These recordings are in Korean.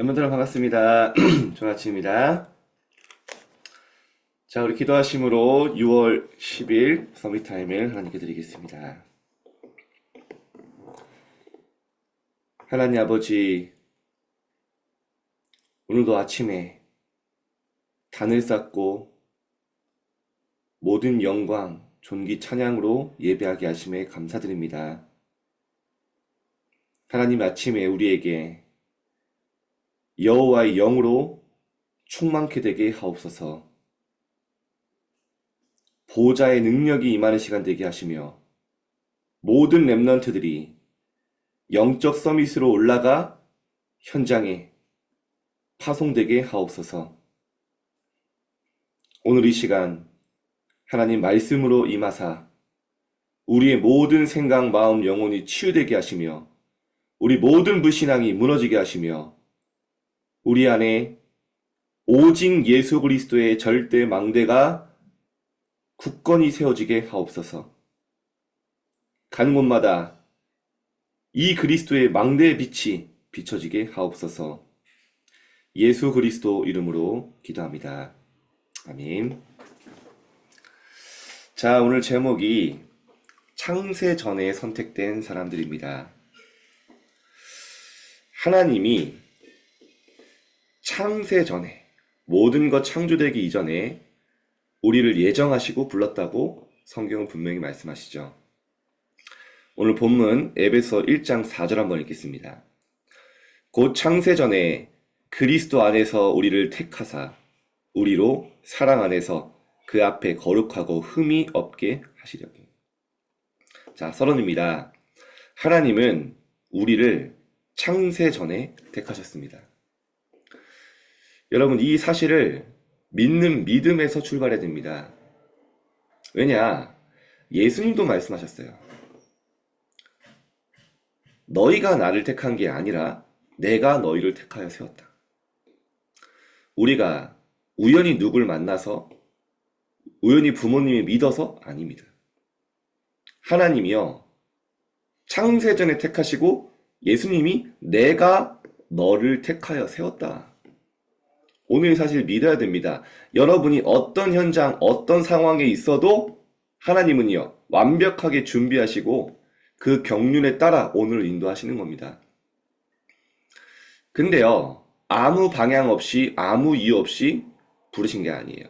여러분들 반갑습니다. 좋은 아침입니다. 자, 우리 기도하심으로 6월 10일 서밋 타임을 하나님께 드리겠습니다. 하나님 아버지, 오늘도 아침에 단을 쌓고 모든 영광, 존귀 찬양으로 예배하게 하심에 감사드립니다. 하나님 아침에 우리에게 여호와의 영으로 충만케 되게 하옵소서. 보좌의 능력이 임하는 시간 되게 하시며 모든 렘넌트들이 영적 서밋으로 올라가 현장에 파송되게 하옵소서. 오늘 이 시간 하나님 말씀으로 임하사 우리의 모든 생각, 마음, 영혼이 치유되게 하시며 우리 모든 불신앙이 무너지게 하시며 우리 안에 오직 예수 그리스도의 절대 망대가 굳건히 세워지게 하옵소서. 가는 곳마다 이 그리스도의 망대의 빛이 비춰지게 하옵소서. 예수 그리스도 이름으로 기도합니다. 아멘. 자, 오늘 제목이 창세 전에 선택된 사람들입니다. 하나님이 창세 전에 모든 것 창조되기 이전에 우리를 예정하시고 불렀다고 성경은 분명히 말씀하시죠. 오늘 본문 에베소 1장 4절 한번 읽겠습니다. 곧 창세 전에 그리스도 안에서 우리를 택하사 우리로 사랑 안에서 그 앞에 거룩하고 흠이 없게 하시려고. 자, 서론입니다. 하나님은 우리를 창세 전에 택하셨습니다. 여러분, 이 사실을 믿는 믿음에서 출발해야 됩니다. 왜냐? 예수님도 말씀하셨어요. 너희가 나를 택한 게 아니라 내가 너희를 택하여 세웠다. 우리가 우연히 누굴 만나서 우연히 부모님이 믿어서 아닙니다. 하나님이요. 창세전에 택하시고 예수님이 내가 너를 택하여 세웠다. 오늘 사실 믿어야 됩니다. 여러분이 어떤 현장, 어떤 상황에 있어도 하나님은요, 완벽하게 준비하시고 그 경륜에 따라 오늘 인도하시는 겁니다. 근데요, 아무 방향 없이, 아무 이유 없이 부르신 게 아니에요.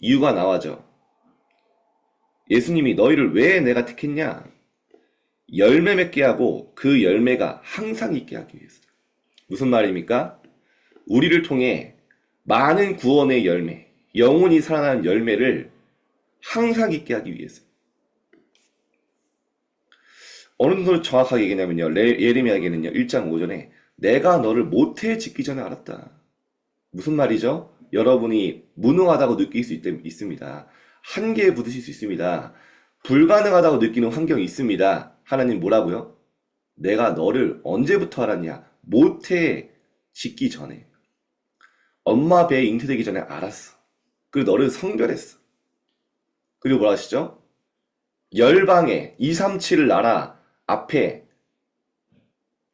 이유가 나와죠. 예수님이 너희를 왜 내가 택했냐? 열매 맺게 하고 그 열매가 항상 있게 하기 위해서. 무슨 말입니까? 우리를 통해 많은 구원의 열매, 영혼이 살아나는 열매를 항상 있게 하기 위해서. 어느 정도로 정확하게 얘기냐면요. 레- 예레미야에게는요. 1장 5절에 내가 너를 모태 짓기 전에 알았다. 무슨 말이죠? 여러분이 무능하다고 느낄 수 있, 있습니다. 한계에 부딪힐 수 있습니다. 불가능하다고 느끼는 환경이 있습니다. 하나님 뭐라고요? 내가 너를 언제부터 알았냐? 모태 짓기 전에. 엄마 배에 잉태되기 전에 알았어. 그리고 너를 성별했어. 그리고 뭐라 하시죠? 열방의 237 나라 앞에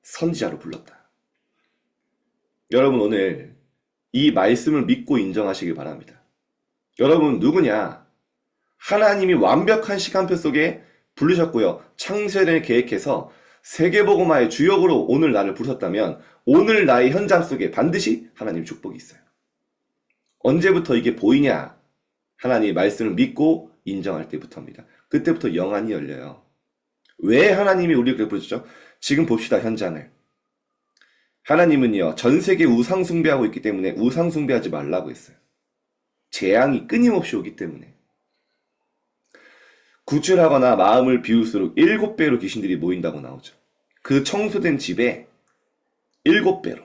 선지자로 불렀다. 여러분 오늘 이 말씀을 믿고 인정하시길 바랍니다. 여러분 누구냐? 하나님이 완벽한 시간표 속에 부르셨고요. 창세를 계획해서 세계복음화의 주역으로 오늘 나를 부르셨다면 오늘 나의 현장 속에 반드시 하나님 축복이 있어요. 언제부터 이게 보이냐? 하나님의 말씀을 믿고 인정할 때부터입니다. 그때부터 영안이 열려요. 왜 하나님이 우리를 그렇게 부르셨죠? 지금 봅시다, 현장을. 하나님은요, 전 세계 우상 숭배하고 있기 때문에 우상 숭배하지 말라고 했어요. 재앙이 끊임없이 오기 때문에. 구출하거나 마음을 비울수록 일곱 배로 귀신들이 모인다고 나오죠. 그 청소된 집에 일곱 배로.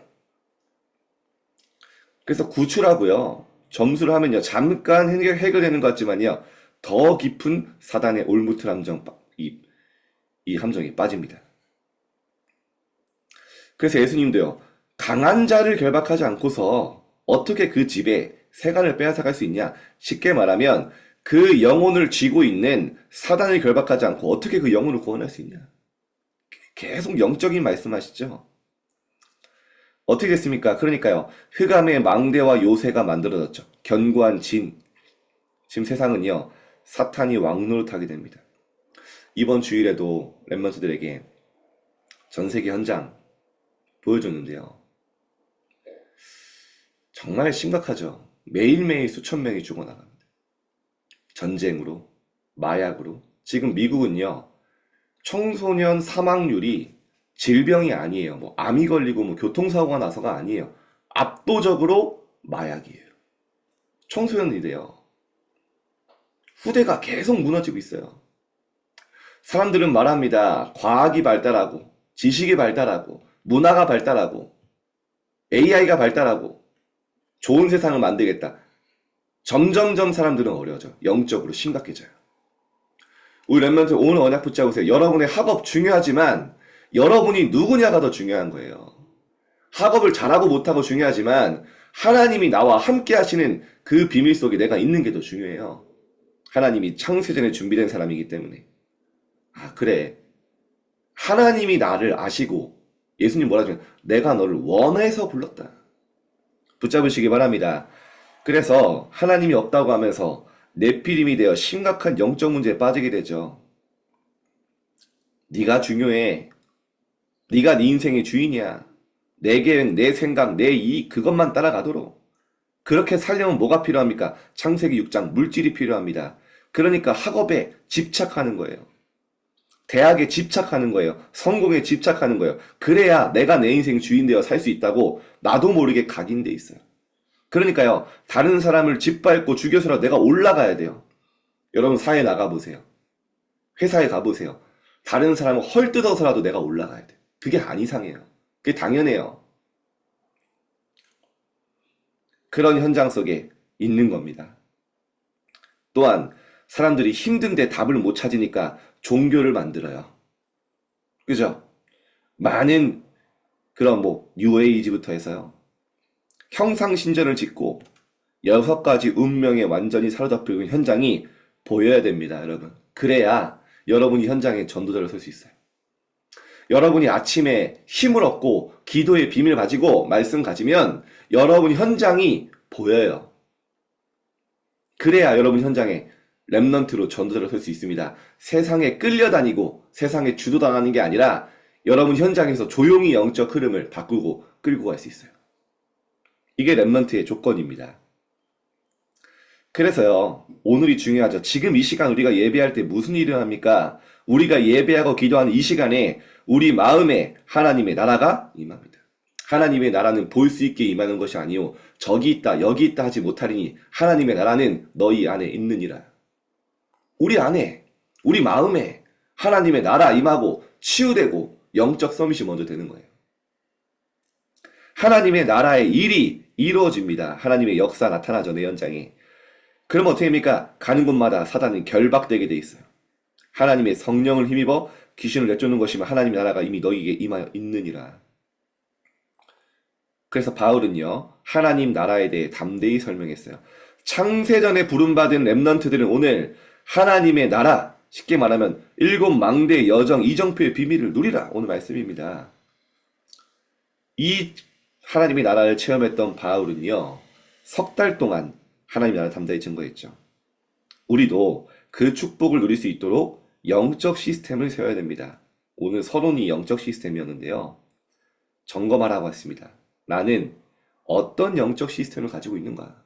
그래서 구출하고요. 점수를 하면요. 잠깐 해결, 해결되는 것 같지만요. 더 깊은 사단의 올무트 함정, 빠- 이, 이 함정에 빠집니다. 그래서 예수님도요. 강한 자를 결박하지 않고서 어떻게 그 집에 세간을 빼앗아갈 수 있냐? 쉽게 말하면 그 영혼을 쥐고 있는 사단을 결박하지 않고 어떻게 그 영혼을 구원할 수 있냐? 계속 영적인 말씀하시죠. 어떻게 됐습니까? 그러니까요. 흑암의 망대와 요새가 만들어졌죠. 견고한 진. 지금 세상은요. 사탄이 왕노릇하게 됩니다. 이번 주일에도 랩런트들에게 전 세계 현장 보여줬는데요. 정말 심각하죠. 매일매일 수천 명이 죽어나갑니다. 전쟁으로, 마약으로. 지금 미국은요, 청소년 사망률이 질병이 아니에요. 뭐, 암이 걸리고 뭐, 교통사고가 나서가 아니에요. 압도적으로 마약이에요. 청소년이래요. 후대가 계속 무너지고 있어요. 사람들은 말합니다. 과학이 발달하고, 지식이 발달하고, 문화가 발달하고, AI가 발달하고, 좋은 세상을 만들겠다. 점점점 사람들은 어려워져. 영적으로 심각해져요. 우리 랩런트 오늘 언약 붙잡으세요. 여러분의 학업 중요하지만 여러분이 누구냐가 더 중요한 거예요. 학업을 잘하고 못하고 중요하지만 하나님이 나와 함께 하시는 그 비밀 속에 내가 있는 게 더 중요해요. 하나님이 창세전에 준비된 사람이기 때문에. 아, 그래. 하나님이 나를 아시고 예수님 뭐라 하시면 내가 너를 원해서 불렀다. 붙잡으시기 바랍니다. 그래서 하나님이 없다고 하면서 내피림이 되어 심각한 영적 문제에 빠지게 되죠. 네가 중요해. 네가 네 인생의 주인이야. 내 계획, 내 생각, 내 이익 그것만 따라가도록. 그렇게 살려면 뭐가 필요합니까? 창세기 6장 물질이 필요합니다. 그러니까 학업에 집착하는 거예요. 대학에 집착하는 거예요. 성공에 집착하는 거예요. 그래야 내가 내 인생 주인 되어 살 수 있다고 나도 모르게 각인돼 있어요. 그러니까요, 다른 사람을 짓밟고 죽여서라도 내가 올라가야 돼요. 여러분 사회에 나가보세요. 회사에 가보세요. 다른 사람을 헐뜯어서라도 내가 올라가야 돼요. 그게 안 이상해요. 그게 당연해요. 그런 현장 속에 있는 겁니다. 또한 사람들이 힘든데 답을 못 찾으니까 종교를 만들어요. 그죠? 많은 그런 뭐 뉴에이지부터 해서요. 형상신전을 짓고 여섯 가지 운명에 완전히 사로잡히는 현장이 보여야 됩니다, 여러분. 그래야 여러분이 현장에 전도자를 설 수 있어요. 여러분이 아침에 힘을 얻고 기도의 비밀 가지고 말씀 가지면 여러분 현장이 보여요. 그래야 여러분 현장에 랩넌트로 전도자를 설 수 있습니다. 세상에 끌려다니고 세상에 주도당하는 게 아니라 여러분 현장에서 조용히 영적 흐름을 바꾸고 끌고 갈 수 있어요. 이게 랩넌트의 조건입니다. 그래서요, 오늘이 중요하죠. 지금 이 시간 우리가 예배할 때 무슨 일을 합니까? 우리가 예배하고 기도하는 이 시간에 우리 마음에 하나님의 나라가 임합니다. 하나님의 나라는 볼 수 있게 임하는 것이 아니요 저기 있다 여기 있다 하지 못하리니 하나님의 나라는 너희 안에 있느니라. 우리 안에 우리 마음에 하나님의 나라 임하고 치유되고 영적 서밋이 먼저 되는 거예요. 하나님의 나라의 일이 이루어집니다. 하나님의 역사 나타나죠 내 현장에. 그럼 어떻게 됩니까? 가는 곳마다 사단은 결박되게 돼 있어요. 하나님의 성령을 힘입어 귀신을 내쫓는 것이면 하나님의 나라가 이미 너희에게 임하여 있느니라. 그래서 바울은요, 하나님 나라에 대해 담대히 설명했어요. 창세전에 부름받은 랩넌트들은 오늘 하나님의 나라, 쉽게 말하면 일곱 망대 여정 이정표의 비밀을 누리라. 오늘 말씀입니다. 이 하나님의 나라를 체험했던 바울은요, 석 달 동안 하나님 나라 담대히 증거했죠. 우리도 그 축복을 누릴 수 있도록 영적 시스템을 세워야 됩니다. 오늘 서론이 영적 시스템이었는데요. 점검하라고 했습니다. 나는 어떤 영적 시스템을 가지고 있는가?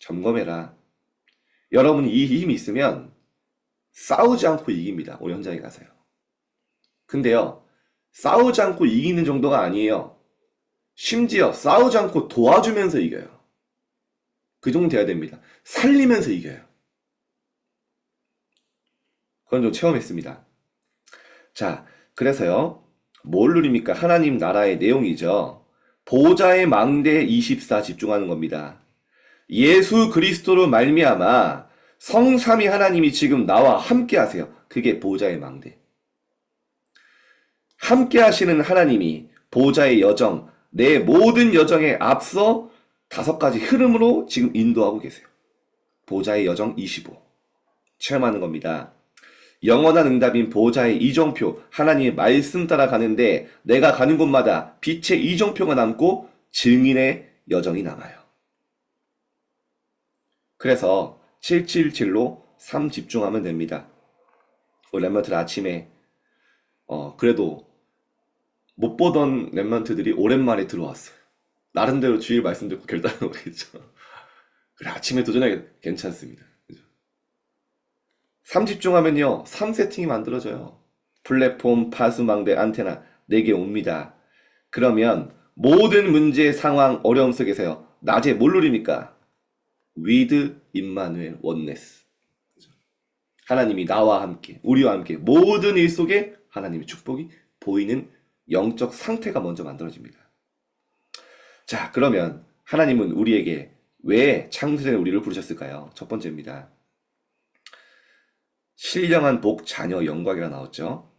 점검해라. 여러분이 이 힘이 있으면 싸우지 않고 이깁니다. 오늘 현장에 가세요. 근데요, 싸우지 않고 이기는 정도가 아니에요. 심지어 싸우지 않고 도와주면서 이겨요. 그 정도 돼야 됩니다. 살리면서 이겨요. 그건 좀 체험했습니다. 자, 그래서요, 뭘 누립니까? 하나님 나라의 내용이죠. 보좌의 망대 24 집중하는 겁니다. 예수 그리스도로 말미암아 성삼위 하나님이 지금 나와 함께 하세요. 그게 보좌의 망대. 함께 하시는 하나님이 보좌의 여정, 내 모든 여정에 앞서 다섯 가지 흐름으로 지금 인도하고 계세요. 보좌의 여정 25. 체험하는 겁니다. 영원한 응답인 보호자의 이정표, 하나님의 말씀 따라 가는데 내가 가는 곳마다 빛의 이정표가 남고 증인의 여정이 남아요. 그래서 777로 3 집중하면 됩니다. 우리 랩런트들 아침에 어 그래도 못 보던 랩런트들이 오랜만에 들어왔어요. 나름대로 주일 말씀 듣고 결단을 오겠죠. 그래 아침에 도전하기 괜찮습니다. 그죠? 3 집중하면요 3세팅이 만들어져요. 플랫폼, 파수망대, 안테나 4개 옵니다. 그러면 모든 문제, 상황, 어려움 속에서요 낮에 뭘 누립니까? with 임마누엘 원네스. 하나님이 나와 함께, 우리와 함께 모든 일 속에 하나님의 축복이 보이는 영적 상태가 먼저 만들어집니다. 자, 그러면 하나님은 우리에게 왜 창세된 우리를 부르셨을까요? 첫 번째입니다. 신령한 복, 자녀, 영광이라 나왔죠.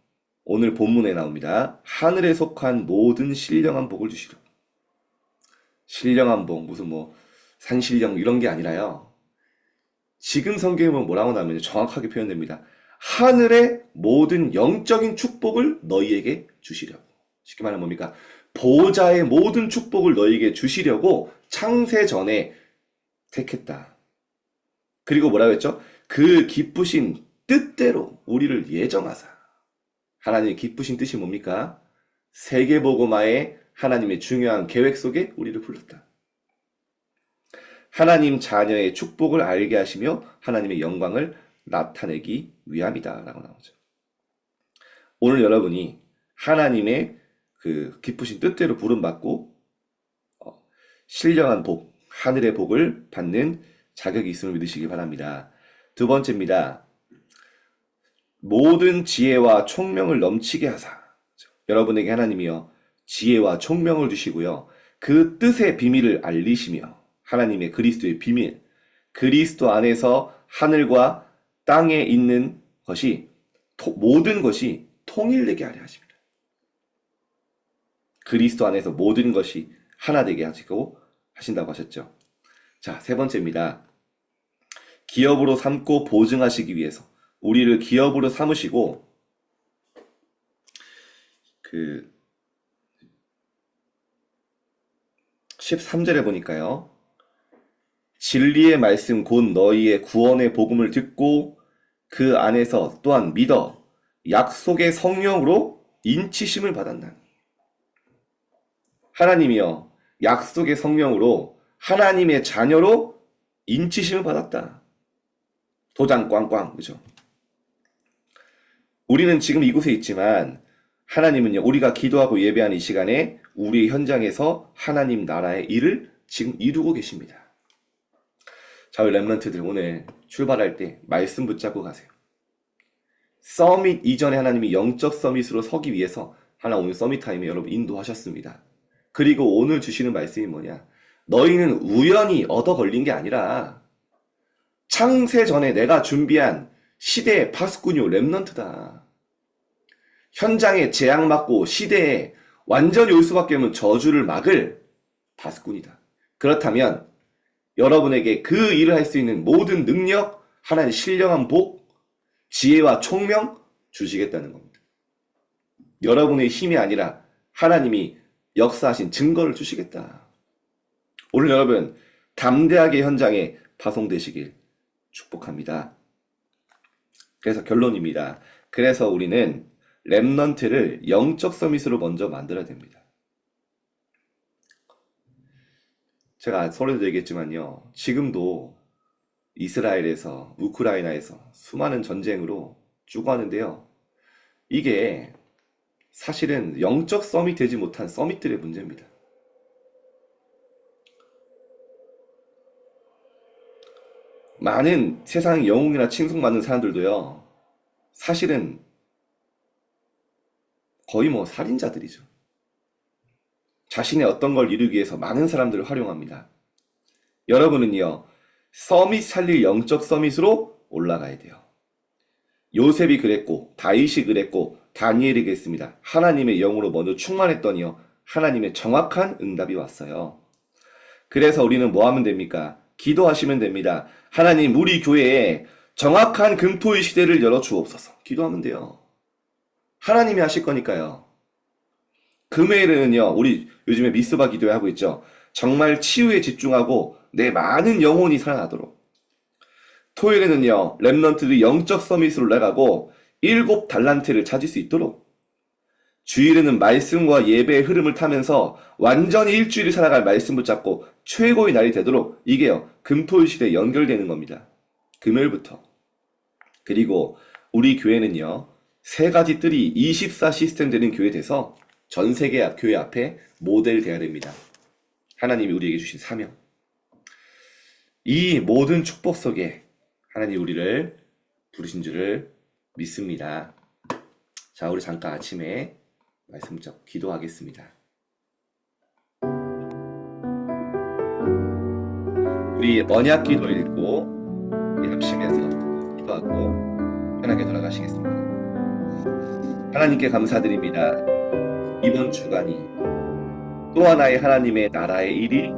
오늘 본문에 나옵니다. 하늘에 속한 모든 신령한 복을 주시려. 신령한 복, 무슨 뭐 산신령 이런 게 아니라요. 지금 성경에 보면 뭐라고 나오면 정확하게 표현됩니다. 하늘의 모든 영적인 축복을 너희에게 주시려고. 쉽게 말하면 뭡니까? 보호자의 모든 축복을 너희에게 주시려고 창세 전에 택했다. 그리고 뭐라고 했죠? 그 기쁘신 뜻대로 우리를 예정하사. 하나님의 기쁘신 뜻이 뭡니까? 세계보고마의 하나님의 중요한 계획 속에 우리를 불렀다. 하나님 자녀의 축복을 알게 하시며 하나님의 영광을 나타내기 위함이다. 라고 나오죠. 오늘 여러분이 하나님의 그 기쁘신 뜻대로 부름받고 어, 신령한 복, 하늘의 복을 받는 자격이 있음을 믿으시기 바랍니다. 두 번째입니다. 모든 지혜와 총명을 넘치게 하사. 여러분에게 하나님이요. 지혜와 총명을 주시고요. 그 뜻의 비밀을 알리시며 하나님의 그리스도의 비밀, 그리스도 안에서 하늘과 땅에 있는 것이 토- 모든 것이 통일되게 하려 하십니다. 그리스도 안에서 모든 것이 하나 되게 하시고 하신다고 하셨죠. 자, 세 번째입니다. 기업으로 삼고 보증하시기 위해서 우리를 기업으로 삼으시고 그 13절에 보니까요. 진리의 말씀 곧 너희의 구원의 복음을 듣고 그 안에서 또한 믿어 약속의 성령으로 인치심을 받았나니 하나님이여 약속의 성령으로 하나님의 자녀로 인치심을 받았다. 도장 꽝꽝 그죠? 우리는 지금 이곳에 있지만 하나님은요 우리가 기도하고 예배하는 이 시간에 우리 현장에서 하나님 나라의 일을 지금 이루고 계십니다. 자, 우리 랩런트들 오늘 출발할 때 말씀 붙잡고 가세요. 서밋 이전에 하나님이 영적 서밋으로 서기 위해서 하나 오늘 서밋 타임에 여러분 인도하셨습니다. 그리고 오늘 주시는 말씀이 뭐냐? 너희는 우연히 얻어 걸린 게 아니라 창세 전에 내가 준비한 시대의 파수꾼요 랩런트다. 현장에 재앙 맞고 시대에 완전히 올 수밖에 없는 저주를 막을 파수꾼이다. 그렇다면 여러분에게 그 일을 할 수 있는 모든 능력, 하나님의 신령한 복, 지혜와 총명 주시겠다는 겁니다. 여러분의 힘이 아니라 하나님이 역사하신 증거를 주시겠다. 오늘 여러분 담대하게 현장에 파송되시길 축복합니다. 그래서 결론입니다. 그래서 우리는 랩넌트를 영적 서밋으로 먼저 만들어야 됩니다. 제가 서로도 얘기했지만요. 지금도 이스라엘에서 우크라이나에서 수많은 전쟁으로 죽어가는데요. 이게 사실은 영적 서밋 되지 못한 서밋들의 문제입니다. 많은 세상 영웅이나 칭송받는 사람들도요. 사실은 거의 뭐 살인자들이죠. 자신의 어떤 걸 이루기 위해서 많은 사람들을 활용합니다. 여러분은요, 서밋 살릴 영적 서밋으로 올라가야 돼요. 요셉이 그랬고, 다윗이 그랬고, 다니엘이 그랬습니다. 하나님의 영으로 먼저 충만했더니요, 하나님의 정확한 응답이 왔어요. 그래서 우리는 뭐 하면 됩니까? 기도하시면 됩니다. 하나님, 우리 교회에 정확한 금토의 시대를 열어 주옵소서. 기도하면 돼요. 하나님이 하실 거니까요. 금요일에는요, 우리 요즘에 미스바 기도회 하고 있죠. 정말 치유에 집중하고 내 많은 영혼이 살아나도록. 토요일에는요, 랩런트들이 영적 서밋으로 올라가고 일곱 달란트를 찾을 수 있도록. 주일에는 말씀과 예배의 흐름을 타면서 완전히 일주일을 살아갈 말씀 붙잡고 최고의 날이 되도록 이게요, 금토일 시대에 연결되는 겁니다. 금요일부터. 그리고 우리 교회는요, 세 가지 뜰이 24 시스템 되는 교회 돼서 전 세계 앞- 교회 앞에 모델 돼야 됩니다. 하나님이 우리에게 주신 사명. 이 모든 축복 속에 하나님 우리를 부르신 줄을 믿습니다. 자, 우리 잠깐 아침에 말씀 잡고 기도하겠습니다. 우리 언약 기도 읽고 합심해서 기도하고 편하게 돌아가시겠습니다. 하나님께 감사드립니다. 이번 주간이 또 하나의 하나님의 나라의 일이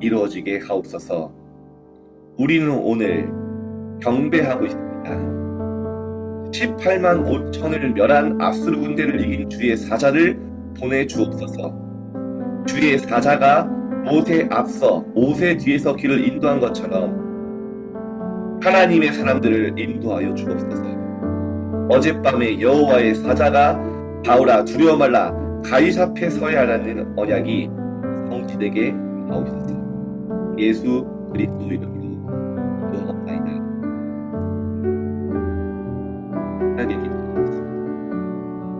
이루어지게 하옵소서. 우리는 오늘 경배하고 있습니다. 18만 5천을 멸한 압수르 군대를 이긴 주의 사자를 보내주옵소서. 주의 사자가 모세 앞서 모세 뒤에서 길을 인도한 것처럼 하나님의 사람들을 인도하여 주옵소서. 어젯밤에 여호와의 사자가 바울아 두려워 말라 가이사 앞에 서야 하라는 언약이 성취되게 하옵소서. 예수 그리스도 이름